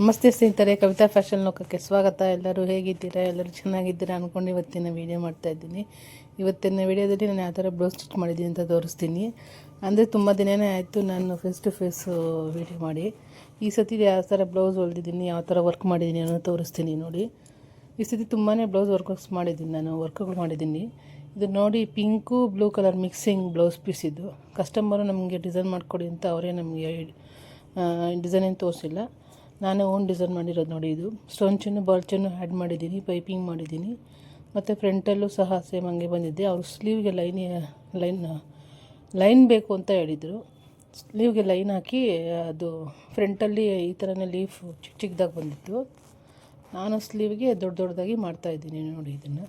ನಮಸ್ತೆ ಸ್ನೇಹಿತರೆ, ಕವಿತಾ ಫ್ಯಾಷನ್ ಲೋಕಕ್ಕೆ ಸ್ವಾಗತ. ಎಲ್ಲರೂ ಹೇಗಿದ್ದೀರಾ? ಎಲ್ಲರೂ ಚೆನ್ನಾಗಿದ್ದೀರಾ ಅಂದ್ಕೊಂಡು ಇವತ್ತಿನ ವೀಡಿಯೋ ಮಾಡ್ತಾ ಇದ್ದೀನಿ. ಇವತ್ತಿನ ವೀಡಿಯೋದಲ್ಲಿ ನಾನು ಯಾವ ಥರ ಬ್ಲೌಸ್ ಸ್ಟಿಚ್ ಮಾಡಿದ್ದೀನಿ ಅಂತ ತೋರಿಸ್ತೀನಿ. ಅಂದರೆ ತುಂಬ ದಿನವೇ ಆಯಿತು ನಾನು ಫೇಸ್ ಟು ಫೇಸ್ ವೀಡಿಯೋ ಮಾಡಿ. ಈ ಸತಿ ಯಾವ ಥರ ಬ್ಲೌಸ್ ಹೊಲ್ದಿದ್ದೀನಿ, ಯಾವ ಥರ ವರ್ಕ್ ಮಾಡಿದ್ದೀನಿ ಅನ್ನೋ ತೋರಿಸ್ತೀನಿ ನೋಡಿ. ಈ ಸತಿ ತುಂಬಾ ಬ್ಲೌಸ್ ವರ್ಕ್ಸ್ ಮಾಡಿದ್ದೀನಿ ನಾನು ವರ್ಕ್ಗಳು ಮಾಡಿದ್ದೀನಿ. ಇದು ನೋಡಿ, pink, blue colour mixing blouse piece ಇದು. ಕಸ್ಟಮರು ನಮಗೆ ಡಿಸೈನ್ ಮಾಡಿಕೊಡಿ ಅಂತ ಅವರೇ ನಮಗೆ ಡಿಸೈನ್ ಏನು ತೋರಿಸಿಲ್ಲ. ನಾನೇ ಓನ್ ಡಿಸೈನ್ ಮಾಡಿರೋದು ನೋಡಿ ಇದು. Stone chain ball chain add ಮಾಡಿದ್ದೀನಿ ಪೈಪಿಂಗ್ ಮಾಡಿದ್ದೀನಿ. ಮತ್ತು ಫ್ರಂಟಲ್ಲೂ ಸಹ ಸೇಮ್ ಹಂಗೆ ಬಂದಿದ್ದೆ ಅವರು ಸ್ಲೀವ್ಗೆ ಲೈನ್ ಲೈನ್ ಲೈನ್ ಬೇಕು ಅಂತ ಹೇಳಿದರು. ಸ್ಲೀವ್ಗೆ ಲೈನ್ ಹಾಕಿ, ಅದು ಫ್ರಂಟಲ್ಲಿ ಈ ಥರನೇ ಲೀಫ್ ಚಿಕ್ಕ ಚಿಕ್ಕದಾಗಿ ಬಂದಿತ್ತು. ನಾನು ಸ್ಲೀವ್ಗೆ ದೊಡ್ಡ ದೊಡ್ಡದಾಗಿ ಮಾಡ್ತಾಯಿದ್ದೀನಿ ನೋಡಿ ಇದನ್ನು.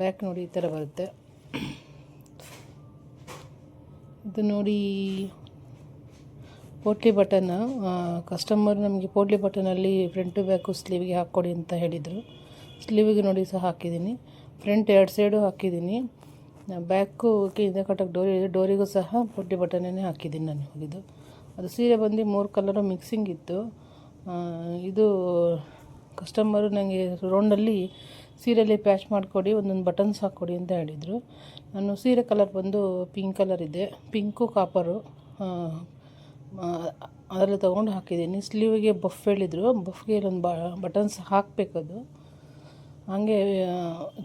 ಬ್ಯಾಕ್ ನೋಡಿ ಈ ಥರ ಬರುತ್ತೆ. ಇದು ನೋಡಿ ಪೋಟ್ಲಿ ಬಟನ್ ಕಸ್ಟಮರ್ ನಮಗೆ ಪೋಟ್ಲಿ ಬಟನಲ್ಲಿ ಫ್ರಂಟು ಬ್ಯಾಕು ಸ್ಲೀವ್ಗೆ ಹಾಕ್ಕೊಡಿ ಅಂತ ಹೇಳಿದರು. ಸ್ಲೀವಿಗೆ ನೋಡಿ ಸಹ ಹಾಕಿದ್ದೀನಿ. ಫ್ರಂಟ್ ಎರಡು ಸೈಡು ಹಾಕಿದ್ದೀನಿ. ಬ್ಯಾಕು ಹಿಂದೆ ಕಟ್ಟಕ್ಕೆ ಡೋರಿ ಡೋರಿಗೂ ಸಹ ಪೋಟ್ಲಿ ಬಟನೇ ಹಾಕಿದ್ದೀನಿ ನಾನು ಇದು ಅದು ಸೀರೆ ಬಂದು ಮೂರು ಕಲರು ಮಿಕ್ಸಿಂಗ್ ಇತ್ತು. ಇದು ಕಸ್ಟಮರು ನನಗೆ ರೌಂಡಲ್ಲಿ ಸೀರೆಯಲ್ಲಿ ಪ್ಯಾಚ್ ಮಾಡಿಕೊಡಿ, ಒಂದೊಂದು ಬಟನ್ಸ್ ಹಾಕ್ಕೊಡಿ ಅಂತ ಹೇಳಿದರು. ನಾನು ಸೀರೆ ಕಲರ್ ಬಂದು ಪಿಂಕ್ ಕಲರ್ ಇದೆ. ಪಿಂಕು ಕಾಪರು ಅದರಲ್ಲಿ ತೊಗೊಂಡು ಹಾಕಿದ್ದೀನಿ. ಸ್ಲೀವಿಗೆ ಬಫ್ ಹೇಳಿದರು. ಬಫ್ಗೆ ಇಲ್ಲೊಂದು ಬಟನ್ಸ್ ಹಾಕಬೇಕದು ಹಾಗೆ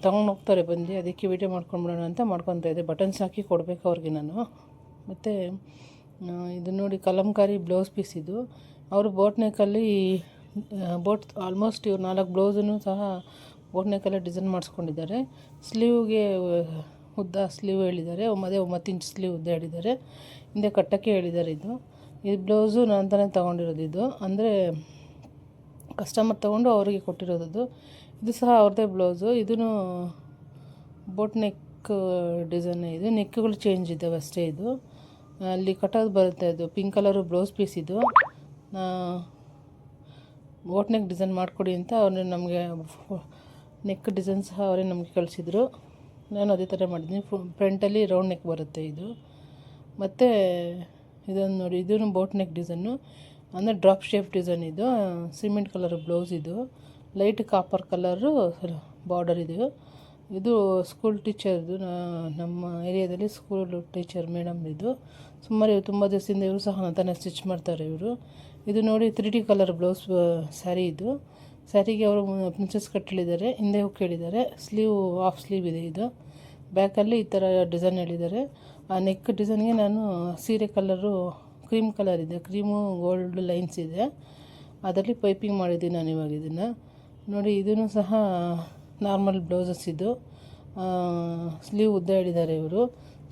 ತೊಗೊಂಡು ಹೋಗ್ತಾರೆ ಬಂದು. ಅದಕ್ಕೆ ವೀಡಿಯೋ ಮಾಡ್ಕೊಂಡ್ಬಿಡೋಣ ಅಂತ ಮಾಡ್ಕೊತಾ ಇದ್ದೆ. ಬಟನ್ಸ್ ಹಾಕಿ ಕೊಡಬೇಕು ಅವ್ರಿಗೆ ನಾನು. ಮತ್ತು ಇದು ನೋಡಿ ಕಲಂಕಾರಿ ಬ್ಲೌಸ್ ಪೀಸ್ ಇದು. ಅವರು ಬೋಟ್ ನೆಕ್ಕಲ್ಲಿ ಬೋಟ್ ಆಲ್ಮೋಸ್ಟ್ ಇವ್ರು ನಾಲ್ಕು ಬ್ಲೌಸನ್ನು ಸಹ ಬೋಟ್ ನೆಕ್ಕಲ್ಲೇ ಡಿಸೈನ್ ಮಾಡಿಸ್ಕೊಂಡಿದ್ದಾರೆ. ಸ್ಲೀವ್ಗೆ, ಉದ್ದ ಸ್ಲೀವ್ ಹೇಳಿದ್ದಾರೆ. ಮದೇ ಒಂಬತ್ತು ಇಂಚ್ ಸ್ಲೀವ್ ಉದ್ದ ಹೇಳಿದ್ದಾರೆ. ಹಿಂದೆ ಕಟ್ಟಕ್ಕೆ ಹೇಳಿದ್ದಾರೆ ಇದು. ಈ ಬ್ಲೌಸು ನಾನು ತಾನೇ ತೊಗೊಂಡಿರೋದು ಇದು. ಅಂದರೆ ಕಸ್ಟಮರ್ ತೊಗೊಂಡು ಅವರಿಗೆ ಕೊಟ್ಟಿರೋದು ಇದು ಸಹ ಅವ್ರದ್ದೇ ಬ್ಲೌಸು. ಇದೂ ಬೋಟ್ ನೆಕ್ ಡಿಸೈನ್ ಇದು. ನೆಕ್ಗಳು ಚೇಂಜ್ ಇದ್ದಾವೆ ಅಷ್ಟೇ ಇದು. ಅಲ್ಲಿ ಕಟ್ಟೋದು ಬರುತ್ತೆ ಅದು. ಪಿಂಕ್ ಕಲರು ಬ್ಲೌಸ್ ಪೀಸ್ ಇದು. ಬೋಟ್ ನೆಕ್ ಡಿಸೈನ್ ಮಾಡಿಕೊಡಿ ಅಂತ ಅವ್ರು ನಮಗೆ ನೆಕ್ ಡಿಸೈನ್ ಸಹ ಅವರೇ ನಮಗೆ ಕಳಿಸಿದ್ರು. ನಾನು ಅದೇ ಥರ ಮಾಡಿದ್ದೀನಿ. ಫ್ರಂಟಲ್ಲಿ ರೌಂಡ್ ನೆಕ್ ಬರುತ್ತೆ ಇದು. ಮತ್ತು ಇದನ್ನು ನೋಡಿ, ಇದೂ ಬೋಟ್ ನೆಕ್ ಡಿಸೈನು ಅಂದರೆ ಡ್ರಾಪ್ ಶೇಪ್ ಡಿಸೈನ್ ಇದು. ಸಿಮೆಂಟ್ ಕಲರ್ ಬ್ಲೌಸ್ ಇದು. ಲೈಟ್ ಕಾಪರ್ ಕಲರು ಬಾರ್ಡರ್ ಇದು. ಇದು ಸ್ಕೂಲ್ ಟೀಚರ್ದು ನಮ್ಮ ಏರಿಯಾದಲ್ಲಿ ಸ್ಕೂಲ್ ಟೀಚರ್ ಮೇಡಮ್ ಇದು. ಸುಮಾರು ಇವರು ತುಂಬ ದಿವಸದಿಂದ ಇವರು ಸಹ ತಾನೇ ಸ್ಟಿಚ್ ಮಾಡ್ತಾರೆ ಇವರು. ಇದು ನೋಡಿ three D colour blouse sari ಇದು. ಸ್ಯಾರಿಗೆ ಅವರು ಪ್ರಿನ್ಸಸ್ ಕಟ್ ಹೇಳಿದ್ದಾರೆ ಹಿಂದೆ ಹೋಗಿ ಕೇಳಿದ್ದಾರೆ. ಸ್ಲೀವ್ ಆಫ್ ಸ್ಲೀವ್ ಇದೆ ಇದು. ಬ್ಯಾಕಲ್ಲಿ ಈ ಥರ ಡಿಸೈನ್ ಹೇಳಿದ್ದಾರೆ. ಆ ನೆಕ್ ಡಿಸೈನ್ಗೆ ನಾನು ಸೀರೆ ಕಲರು ಕ್ರೀಮ್ ಕಲರ್ ಇದೆ. ಕ್ರೀಮು ಗೋಲ್ಡ್ ಲೈನ್ಸ್ ಇದೆ. ಅದರಲ್ಲಿ ಪೈಪಿಂಗ್ ಮಾಡಿದ್ದೀನಿ ನಾನು ಇವಾಗ ಇದನ್ನು. ನೋಡಿ ಇದೂ ಸಹ ನಾರ್ಮಲ್ ಬ್ಲೌಸಸ್ ಇದು. ಸ್ಲೀವ್ ಉದ್ದ ಹೇಳಿದ್ದಾರೆ ಇವರು.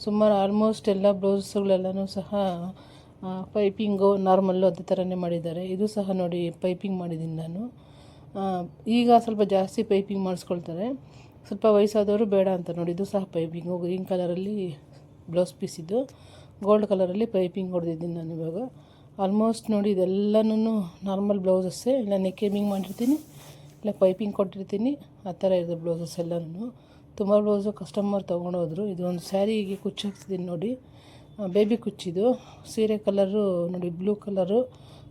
ಸುಮಾರು ಆಲ್ಮೋಸ್ಟ್ ಎಲ್ಲ ಬ್ಲೌಸಸ್ಗಳೆಲ್ಲನೂ ಸಹ ಪೈಪಿಂಗು ನಾರ್ಮಲ್ಲು ಅದೇ ಥರನೇ ಮಾಡಿದ್ದಾರೆ. ಇದು ಸಹ ನೋಡಿ ಪೈಪಿಂಗ್ ಮಾಡಿದ್ದೀನಿ ನಾನು. ಈಗ ಸ್ವಲ್ಪ ಜಾಸ್ತಿ ಪೈಪಿಂಗ್ ಮಾಡಿಸ್ಕೊಳ್ತಾರೆ. ಸ್ವಲ್ಪ ವಯಸ್ಸಾದವರು ಬೇಡ ಅಂತ ನೋಡಿ, ಇದು ಸಹ ಪೈಪಿಂಗು ಗ್ರೀನ್ ಕಲರಲ್ಲಿ ಬ್ಲೌಸ್ ಪೀಸ್ ಇದು. ಗೋಲ್ಡ್ ಕಲರಲ್ಲಿ ಪೈಪಿಂಗ್ ಹೊಡೆದಿದ್ದೀನಿ ನಾನು ಇವಾಗ. ಆಲ್ಮೋಸ್ಟ್ ನೋಡಿ ಇದೆಲ್ಲನೂ ನಾರ್ಮಲ್ ಬ್ಲೌಸಸ್ಸೇ ಇಲ್ಲ ನೆಕ್ ಏಮಿಂಗ್ ಮಾಡಿರ್ತೀನಿ, ಇಲ್ಲ ಪೈಪಿಂಗ್ ಕೊಟ್ಟಿರ್ತೀನಿ, ಆ ಥರ ಇದೆ ಬ್ಲೌಸಸ್ ಎಲ್ಲನೂ ತುಂಬ ಬ್ಲೌಸು ಕಸ್ಟಮರ್ ತೊಗೊಂಡೋದ್ರು ಇದು ಒಂದು ಸ್ಯಾರಿಗೆ ಕುಚ್ಚು ಹಾಕ್ತಿದ್ದೀನಿ ನೋಡಿ. ಬೇಬಿ ಕುಚ್ಚಿದು ಸೀರೆ ಕಲರು ನೋಡಿ blue colour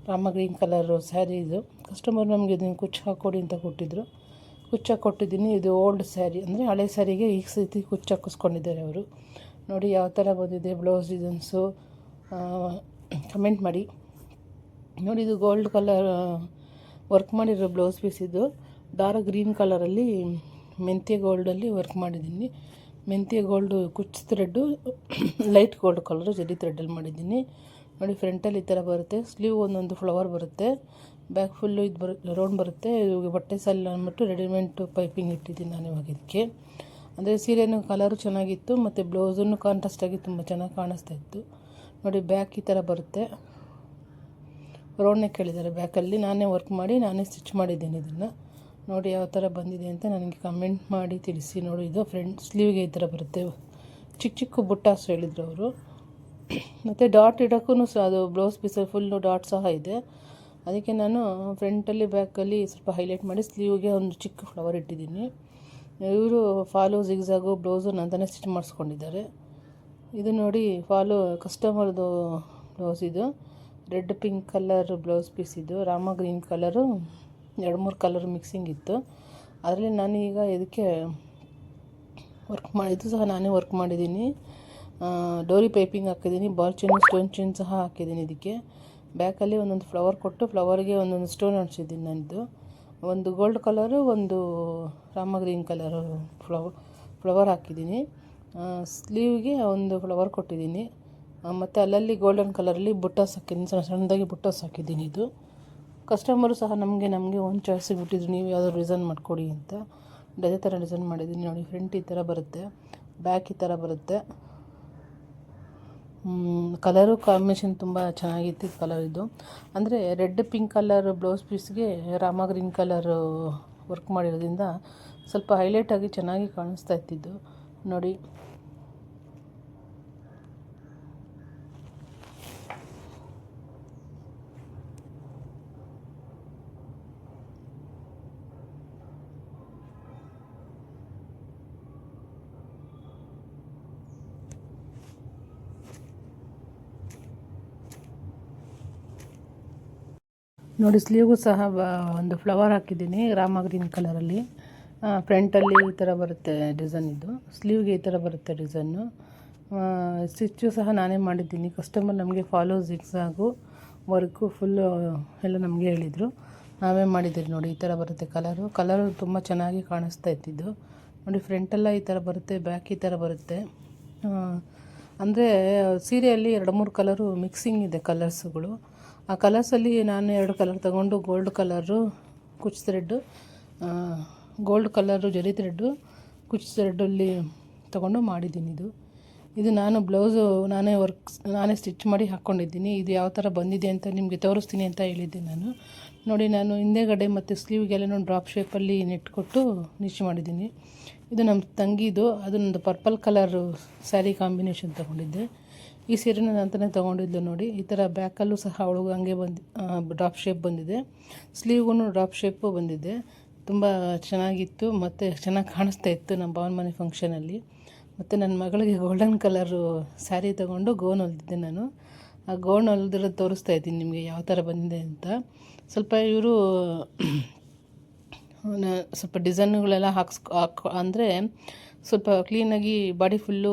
Rama green colour sari ಇದು. ಕಸ್ಟಮರ್ ನಮಗೆ ಇದನ್ನು ಕುಚ್ಚು ಹಾಕ್ಕೊಡಿ ಅಂತ ಕೊಟ್ಟಿದ್ದರು ಕುಚ್ಚು ಹಾಕ್ಕೊಟ್ಟಿದ್ದೀನಿ ಇದು ಓಲ್ಡ್ ಸ್ಯಾರಿ. ಅಂದರೆ ಹಳೆ ಸ್ಯಾರಿಗೆ ಈ ಸತಿ ಕುಚ್ಚು ಹಾಕಿಸ್ಕೊಂಡಿದ್ದಾರೆ ಅವರು. ನೋಡಿ ಯಾವ ಥರ ಬಂದಿದೆ ಬ್ಲೌಸ್ ಡಿಸೈನ್ಸು ಕಮೆಂಟ್ ಮಾಡಿ. ನೋಡಿ ಇದು ಗೋಲ್ಡ್ ಕಲರ್ ವರ್ಕ್ ಮಾಡಿರೋ ಬ್ಲೌಸ್ ಪೀಸ್ ಇದು. ಡಾರ್ಕ್ ಗ್ರೀನ್ ಕಲರಲ್ಲಿ ಮೆಂತ್ಯ ಗೋಲ್ಡಲ್ಲಿ ವರ್ಕ್ ಮಾಡಿದ್ದೀನಿ. ಮೆಂತ್ಯ ಗೋಲ್ಡು ಕುಚ್ ಥ್ರೆಡ್ಡು ಲೈಟ್ ಗೋಲ್ಡ್ ಕಲರು ಜರಿ ಥ್ರೆಡ್ಡಲ್ಲಿ ಮಾಡಿದ್ದೀನಿ. ನೋಡಿ ಫ್ರಂಟಲ್ಲಿ ಈ ಥರ ಬರುತ್ತೆ. ಸ್ಲೀವ್ ಒಂದೊಂದು ಫ್ಲವರ್ ಬರುತ್ತೆ. ಬ್ಯಾಕ್ ಫುಲ್ಲು ಇದು ಬರು ರೌಂಡ್ ಬರುತ್ತೆ. ಬಟ್ಟೆ ಸಾಲ ಅಂದ್ಬಿಟ್ಟು ರೆಡಿಮೇಡ್ ಪೈಪಿಂಗ್ ಇಟ್ಟಿದ್ದೀನಿ ನಾನು ಇವಾಗ ಇದಕ್ಕೆ. ಅಂದರೆ ಸೀರೆನೂ ಕಲರು ಚೆನ್ನಾಗಿತ್ತು, ಮತ್ತು ಬ್ಲೌಸನ್ನು ಕಾಂಟ್ರಾಸ್ಟಾಗಿ ತುಂಬ ಚೆನ್ನಾಗಿ ಕಾಣಿಸ್ತಾ ಇತ್ತು. ನೋಡಿ ಬ್ಯಾಕ್ ಈ ಥರ ಬರುತ್ತೆ. ರೋಣೆ ಕೇಳಿದ್ದಾರೆ ಬ್ಯಾಕಲ್ಲಿ ನಾನೇ ವರ್ಕ್ ಮಾಡಿ, ನಾನೇ ಸ್ಟಿಚ್ ಮಾಡಿದ್ದೀನಿ ಇದನ್ನು. ನೋಡಿ, ಯಾವ ಥರ ಬಂದಿದೆ ಅಂತ ನನಗೆ ಕಮೆಂಟ್ ಮಾಡಿ ತಿಳಿಸಿ. ನೋಡಿ, ಇದು ಫ್ರಂಟ್ ಸ್ಲೀವ್ಗೆ ಈ ಥರ ಬರುತ್ತೆ. ಚಿಕ್ಕ ಚಿಕ್ಕ ಬುಟ್ಟಾಸು ಹೇಳಿದರು ಅವರು. ಮತ್ತು ಡಾಟ್ ಇಡೋಕ್ಕೂ ಸಹ ಅದು ಬ್ಲೌಸ್ ಪೀಸಲ್ಲಿ ಫುಲ್ಲು ಡಾಟ್ ಸಹ ಇದೆ. ಅದಕ್ಕೆ ನಾನು ಫ್ರಂಟಲ್ಲಿ ಬ್ಯಾಕಲ್ಲಿ ಸ್ವಲ್ಪ ಹೈಲೈಟ್ ಮಾಡಿ ಸ್ಲೀವ್ಗೆ ಒಂದು ಚಿಕ್ಕ ಫ್ಲವರ್ ಇಟ್ಟಿದ್ದೀನಿ. ಇವರು ಫಾಲು ಜಿಗ್ಜಾಗು ಬ್ಲೌಸು ನಂತನೇ ಸ್ಟಿಚ್ ಮಾಡಿಸ್ಕೊಂಡಿದ್ದಾರೆ. ಇದು ನೋಡಿ ಫಾಲು ಕಸ್ಟಮರ್ದು ಬ್ಲೌಸ್ ಇದು. Red pink colour blouse piece ಇದು. ರಾಮ ಗ್ರೀನ್ ಕಲರು ಎರಡು ಮೂರು ಕಲರ್ ಮಿಕ್ಸಿಂಗ್ ಇತ್ತು. ಅದರಲ್ಲಿ ನಾನು ಈಗ ಇದಕ್ಕೆ ವರ್ಕ್ ಮಾಡಿದ್ದು ಸಹ ನಾನೇ ವರ್ಕ್ ಮಾಡಿದ್ದೀನಿ. ಡೋರಿ ಪೈಪಿಂಗ್ ಹಾಕಿದ್ದೀನಿ ಬಾಲ್ ಚೈನು ಸ್ಟೋನ್ ಚೈನ್ ಸಹ ಹಾಕಿದ್ದೀನಿ ಇದಕ್ಕೆ. ಬ್ಯಾಕಲ್ಲಿ ಒಂದೊಂದು ಫ್ಲವರ್ ಕೊಟ್ಟು ಫ್ಲವರ್ಗೆ ಒಂದೊಂದು ಸ್ಟೋನ್ ಅಂಟಿಸಿದ್ದೀನಿ ನನ್ನದು ಒಂದು ಗೋಲ್ಡ್ ಕಲರು ಒಂದು Rama green colour flower flower ಹಾಕಿದ್ದೀನಿ. ಸ್ಲೀವ್ಗೆ ಒಂದು ಫ್ಲವರ್ ಕೊಟ್ಟಿದ್ದೀನಿ. ಮತ್ತು ಅಲ್ಲಲ್ಲಿ ಗೋಲ್ಡನ್ ಕಲರಲ್ಲಿ ಬುಟ್ಟಸ್ ಹಾಕಿದ್ದೀನಿ. ಸಣ್ಣ ಸಣ್ಣದಾಗಿ ಬುಟ್ಟಸ್ ಹಾಕಿದ್ದೀನಿ ಇದು. ಕಸ್ಟಮರು ಸಹ ನಮಗೆ ನಮಗೆ ಒಂದು ಚಾಯ್ಸ್ ಬಿಟ್ಟಿದ್ರು ನೀವು ಯಾವ್ದಾದ್ರು ಡಿಸೈನ್ ಮಾಡಿಕೊಡಿ ಅಂತ. ಅದೇ ಥರ ಡಿಸೈನ್ ಮಾಡಿದ್ದೀನಿ. ನೋಡಿ ಫ್ರಂಟ್ ಈ ಥರ ಬರುತ್ತೆ. ಬ್ಯಾಕ್ ಈ ಥರ ಬರುತ್ತೆ. ಕಲರು ಕಾಂಬಿನೇಷನ್ ತುಂಬ ಚೆನ್ನಾಗಿತ್ತು ಕಲರ್ ಇದು. ಅಂದರೆ ರೆಡ್ ಪಿಂಕ್ ಕಲರ್ ಬ್ಲೌಸ್ ಪೀಸ್ಗೆ ರಾಮ ಗ್ರೀನ್ ಕಲರು ವರ್ಕ್ ಮಾಡಿರೋದ್ರಿಂದ ಸ್ವಲ್ಪ ಹೈಲೈಟಾಗಿ ಚೆನ್ನಾಗಿ ಕಾಣಿಸ್ತಾ ಇತ್ತಿದ್ದು ನೋಡಿ. ನೋಡಿ, ಸ್ಲೀವ್ಗೂ ಸಹ ಒಂದು ಫ್ಲವರ್ ಹಾಕಿದ್ದೀನಿ, ರಾಮ ಗ್ರೀನ್ ಕಲರಲ್ಲಿ ಫ್ರಂಟಲ್ಲಿ ಈ ಥರ ಬರುತ್ತೆ ಡಿಸೈನ್ ಇದು. ಸ್ಲೀವ್ಗೆ ಈ ಥರ ಬರುತ್ತೆ ಡಿಸೈನು ಸ್ಟಿಚ್ಚು ಸಹ ನಾನೇ ಮಾಡಿದ್ದೀನಿ. ಕಸ್ಟಮರ್ ನಮಗೆ ಫಾಲೋ ಜಿಗ್ಸಾಗು ವರ್ಕು ಫುಲ್ಲು ಎಲ್ಲ ನಮಗೆ ಹೇಳಿದರು. ನಾವೇ ಮಾಡಿದ್ದೀರಿ ನೋಡಿ, ಈ ಥರ ಬರುತ್ತೆ ಕಲರು ಕಲರು ತುಂಬ ಚೆನ್ನಾಗಿ ಕಾಣಿಸ್ತಾ ಇತ್ತಿದ್ದು ನೋಡಿ ಫ್ರಂಟೆಲ್ಲ ಈ ಥರ ಬರುತ್ತೆ ಬ್ಯಾಕ್ ಈ ಥರ ಬರುತ್ತೆ. ಅಂದರೆ ಸೀರೆಯಲ್ಲಿ ಎರಡು ಮೂರು ಕಲರು ಮಿಕ್ಸಿಂಗ್ ಇದೆ ಕಲರ್ಸ್ಗಳು ಆ ಕಲರ್ಸಲ್ಲಿ ನಾನು ಎರಡು ಕಲರ್ ತಗೊಂಡು ಗೋಲ್ಡ್ ಕಲರು ಕುಚ್ ಥ್ರೆಡ್ಡು ಗೋಲ್ಡ್ ಕಲರು ಜರಿ ಥ್ರೆಡ್ಡು ಕುಚ್ ಥ್ರೆಡ್ಡಲ್ಲಿ ತಗೊಂಡು ಮಾಡಿದ್ದೀನಿ ಇದು. ಇದು ನಾನು ಬ್ಲೌಸು ನಾನೇ ವರ್ಕ್ ನಾನೇ ಸ್ಟಿಚ್ ಮಾಡಿ ಹಾಕ್ಕೊಂಡಿದ್ದೀನಿ ಇದು ಯಾವ ಥರ ಬಂದಿದೆ ಅಂತ ನಿಮಗೆ ತೋರಿಸ್ತೀನಿ ಅಂತ ಹೇಳಿದ್ದೆ ನಾನು. ನೋಡಿ, ನಾನು ಹಿಂದೆಗಡೆ ಮತ್ತು ಸ್ಲೀವ್ಗೆಲ್ಲ ಡ್ರಾಪ್ ಶೇಪಲ್ಲಿ ನೆಟ್ ಕೊಟ್ಟು ನಿಚ್ ಮಾಡಿದ್ದೀನಿ. ಇದು ನಮ್ಮ ತಂಗಿದು, ಅದು ನಂದು ಪರ್ಪಲ್ ಕಲರು ಸ್ಯಾರಿ ಕಾಂಬಿನೇಷನ್ ತೊಗೊಂಡಿದ್ದೆ. ಈ ಸೀರೆನ ನಂತರನೇ ತೊಗೊಂಡಿದ್ಲು ನೋಡಿ. ಈ ಥರ ಬ್ಯಾಕಲ್ಲೂ ಸಹ ಅವಳಿಗೂ ಹಂಗೆ ಬಂದು ಡ್ರಾಪ್ ಶೇಪ್ ಬಂದಿದೆ. ಸ್ಲೀವ್ಗೂ ಡ್ರಾಪ್ ಶೇಪು ಬಂದಿದೆ. ತುಂಬ ಚೆನ್ನಾಗಿತ್ತು. ಮತ್ತು ಚೆನ್ನಾಗಿ ಕಾಣಿಸ್ತಾ ಇತ್ತು ನಮ್ಮ ಭಾವನ ಮನೆ ಫಂಕ್ಷನಲ್ಲಿ ಮತ್ತು ನನ್ನ ಮಗಳಿಗೆ ಗೋಲ್ಡನ್ ಕಲರು ಸ್ಯಾರಿ ತೊಗೊಂಡು ಗೋನ್ ಹೊಲ್ದಿದ್ದೆ ನಾನು. ಆ ಗೋನ್ ಹೊಲ್ದಿರೋದು ತೋರಿಸ್ತಾ ಇದ್ದೀನಿ ನಿಮಗೆ ಯಾವ ಥರ ಬಂದಿದೆ ಅಂತ. ಸ್ವಲ್ಪ ಇವರು ಸ್ವಲ್ಪ ಡಿಸೈನ್ಗಳೆಲ್ಲ ಹಾಕ್ಸ್, ಹಾಕ್, ಅಂದರೆ ಸ್ವಲ್ಪ ಕ್ಲೀನಾಗಿ ಬಾಡಿ ಫುಲ್ಲೂ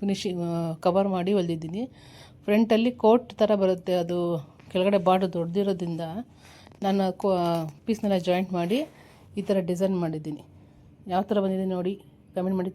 ಫಿನಿಶಿಂಗ್ ಕವರ್ ಮಾಡಿ ಹೊಲಿದಿದ್ದೀನಿ. ಫ್ರಂಟಲ್ಲಿ ಕೋಟ್ ಥರ ಬರುತ್ತೆ, ಅದು ಕೆಳಗಡೆ ಬಾಡು ದೊಡ್ಡದಿರೋದ್ರಿಂದ ನಾನು ಕೋ ಪೀಸ್ನೆಲ್ಲ ಜಾಯಿಂಟ್ ಮಾಡಿ ಈ ಥರ ಡಿಸೈನ್ ಮಾಡಿದ್ದೀನಿ. ಯಾವ ಥರ ಬಂದಿದೆ ನೋಡಿ ಕಮೆಂಟ್ ಮಾಡಿ.